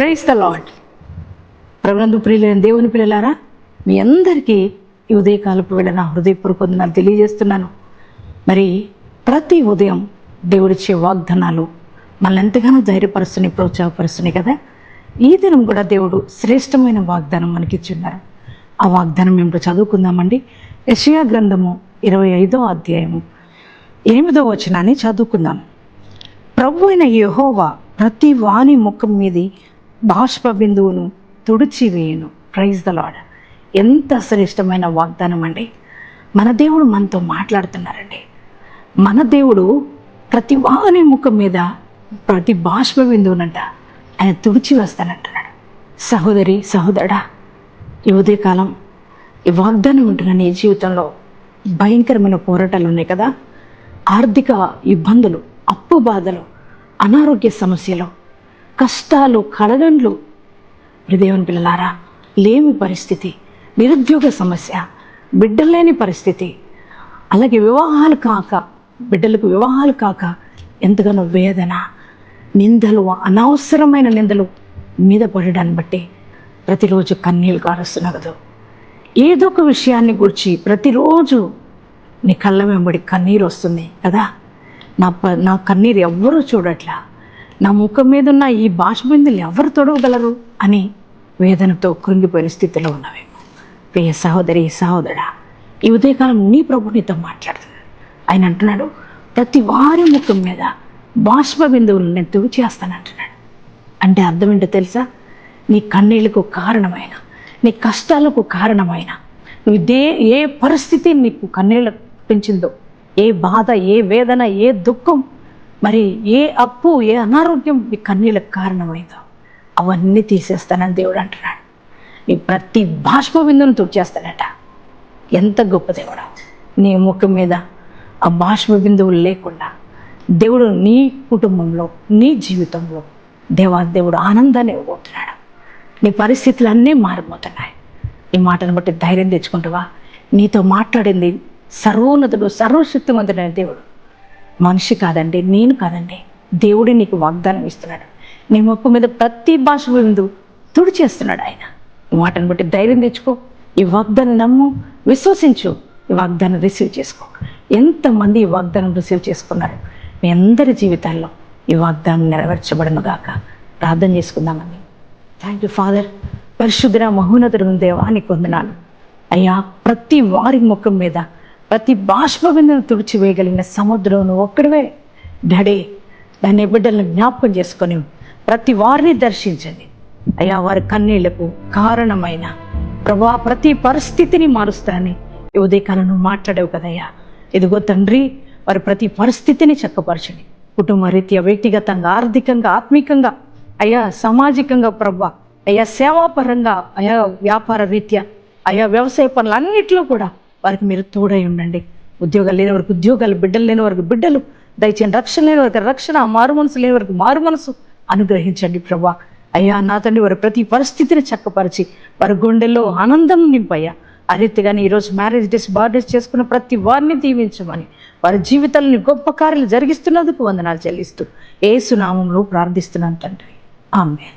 Price the lord ప్రభునందు ప్రియులైన దేవుని పిల్లలారా మీ అందరికీ ఈ ఉదయకాలపు వేళ నా హృదయపూర్వక వందనాలు తెలియజేస్తున్నాను. మరి ప్రతి ఉదయం దేవుడిచ్చే వాగ్దానాలు మనల్ని ఎంతగానో ధైర్యపరుస్తున్నాయి ప్రోత్సాహపరుస్తున్నాయి కదా? ఈ దినం కూడా దేవుడు శ్రేష్టమైన వాగ్దానం మనకిచ్చున్నారు. ఆ వాగ్దానం ఏమిటో చదువుకుందామండి. యషయా గ్రంథము ఇరవై ఐదో అధ్యాయము. ఎనిమిదో వచనాన్ని చదువుకుందాం. ప్రభు అయిన యహోవా ప్రతి వాణి ముఖం మీది బాష్ప బిందువును తుడిచివేయును. ప్రైజ్ ద లాడ్ ఎంత శ్రేష్టమైన వాగ్దానం అండి. మన దేవుడు మనతో మాట్లాడుతున్నారండి. మన దేవుడు ప్రతి వాని ముఖం మీద ప్రతి బాష్ప బిందువునంట ఆయన తుడిచి వేస్తానంటున్నాడు సహోదరి సహోదరా ఈ ఉదయకాలం ఈ వాగ్దానం ఉంటున్న నీ జీవితంలో భయంకరమైన పోరాటాలు ఉన్నాయి కదా. ఆర్థిక ఇబ్బందులు అప్పు బాధలు అనారోగ్య సమస్యలు కష్టాలు కడగండ్లు దేవుని పిల్లలారా లేమి పరిస్థితి నిరుద్యోగ సమస్య బిడ్డలేని పరిస్థితి. అలాగే వివాహాలు కాక బిడ్డలకు వివాహాలు కాక ఎంతగానో వేదన నిందలు అనవసరమైన నిందలు మీద పడడాన్ని బట్టి ప్రతిరోజు కన్నీళ్ళు కారుస్తున్నగదు. ఏదో ఒక విషయాన్ని గురించి ప్రతిరోజు నీ కళ్ళ వెంబడి కన్నీరు వస్తుంది కదా. నా ప నా కన్నీరు ఎవ్వరూ చూడట్లా. నా ముఖం మీద ఉన్న ఈ బాష్బిందులు ఎవరు తొడవగలరు? అని వేదనతో కృంగిపోయిన స్థితిలో ఉన్నవేమో. ప్రియ సహోదరి సహోదరా ఈ ఉదయకాలం నీ ప్రభు నీతో మాట్లాడుతుంది. ఆయన అంటున్నాడు ప్రతి వారి ముఖం మీద బాష్ప బిందువులు నేను తుడిచేస్తానంటున్నాడు అంటే అర్థం ఏంటో తెలుసా? నీ కన్నీళ్ళకు కారణమైన నీ కష్టాలకు కారణమైన నువ్వు దే ఏ పరిస్థితి నీకు కన్నీళ్ళు పెంచిందో ఏ బాధ ఏ వేదన ఏ దుఃఖం మరి ఏ అప్పు ఏ అనారోగ్యం నీ కన్నీళ్ళకు కారణమైందో అవన్నీ తీసేస్తానని దేవుడు అంటున్నాడు. నీ ప్రతి బాష్ప బిందును తుడిచేస్తాడట. ఎంత గొప్ప దేవుడు. నీ ముఖం మీద ఆ బాష్ప బిందువులు లేకుండా దేవుడు నీ కుటుంబంలో నీ జీవితంలో దేవా దేవుడు ఆనందాన్ని ఇవ్వబోతున్నాడు. నీ పరిస్థితులన్నీ మారిపోతున్నాయి. ఈ మాటను బట్టి ధైర్యం తెచ్చుకుంటావా? నీతో మాట్లాడింది సర్వోన్నతుడు సర్వశక్తివంతుడైన దేవుడు. మనిషి కాదండి నేను కాదండి. దేవుడే నీకు వాగ్దానం ఇస్తున్నాడు. నీ ముఖం మీద ప్రతి భాష ముందు తుడిచేస్తున్నాడు ఆయన. వాటిని బట్టి ధైర్యం తెచ్చుకో ఈ వాగ్దానం నమ్ము విశ్వసించు ఈ వాగ్దానం రిసీవ్ చేసుకో. ఎంతమంది ఈ వాగ్దానం రిసీవ్ చేసుకున్నారు? మీ అందరి జీవితాల్లో ఈ వాగ్దానం నెరవేర్చబడను గాక ప్రార్థన చేసుకుందామని థ్యాంక్ యూ ఫాదర్ పరిశుద్ధ మహోన్నతుడు దేవానికి వందనాలు. అయ్యా ప్రతి వారి ముఖం మీద ప్రతి బాష్పబిందును తుడిచివేయగలిగిన సముద్రం నువ్వు ఒక్కడివే. డాడీ దాన్ని బిడ్డలను జ్ఞాపకం చేసుకొని ప్రతి వారిని దర్శించండి. అయ్యా వారి కన్నీళ్ళకు కారణమైన ప్రభా ప్రతి పరిస్థితిని మారుస్తానని ఈ ఉదయకాలం నువ్వు మాట్లాడావు కదయ్యా. ఇదిగో తండ్రి వారి ప్రతి పరిస్థితిని చక్కపరచండి. కుటుంబ రీత్యా వ్యక్తిగతంగా ఆర్థికంగా ఆత్మీకంగా అయ్యా సామాజికంగా ప్రభా అయ్యా సేవాపరంగా అయా వ్యాపార రీత్యా అయా వ్యవసాయ పనులన్నింటిలో కూడా వారికి మీరు తోడై ఉండండి. ఉద్యోగాలు లేని వారికి ఉద్యోగాలు బిడ్డలు లేని వారికి బిడ్డలు దయచేయండి. రక్షణ లేని వారికి రక్షణ మారు మనసు లేని వారికి మారు మనసు అనుగ్రహించండి ప్రభా. అయ్యా నా తండ్రి వారి ప్రతి పరిస్థితిని చక్కపరిచి వారి గుండెల్లో ఆనందం నింపయ్యా. ఆ రీతిగానే ఈరోజు మ్యారేజ్ డేస్ బర్త్డేస్ చేసుకున్న ప్రతి వారిని దీవించమని వారి జీవితాలని గొప్ప కార్యాలు జరిగిస్తున్నందుకు వందనాలు చెల్లిస్తూ ఏసునామంలో ప్రార్థిస్తున్నాను తండ్రి. ఆమె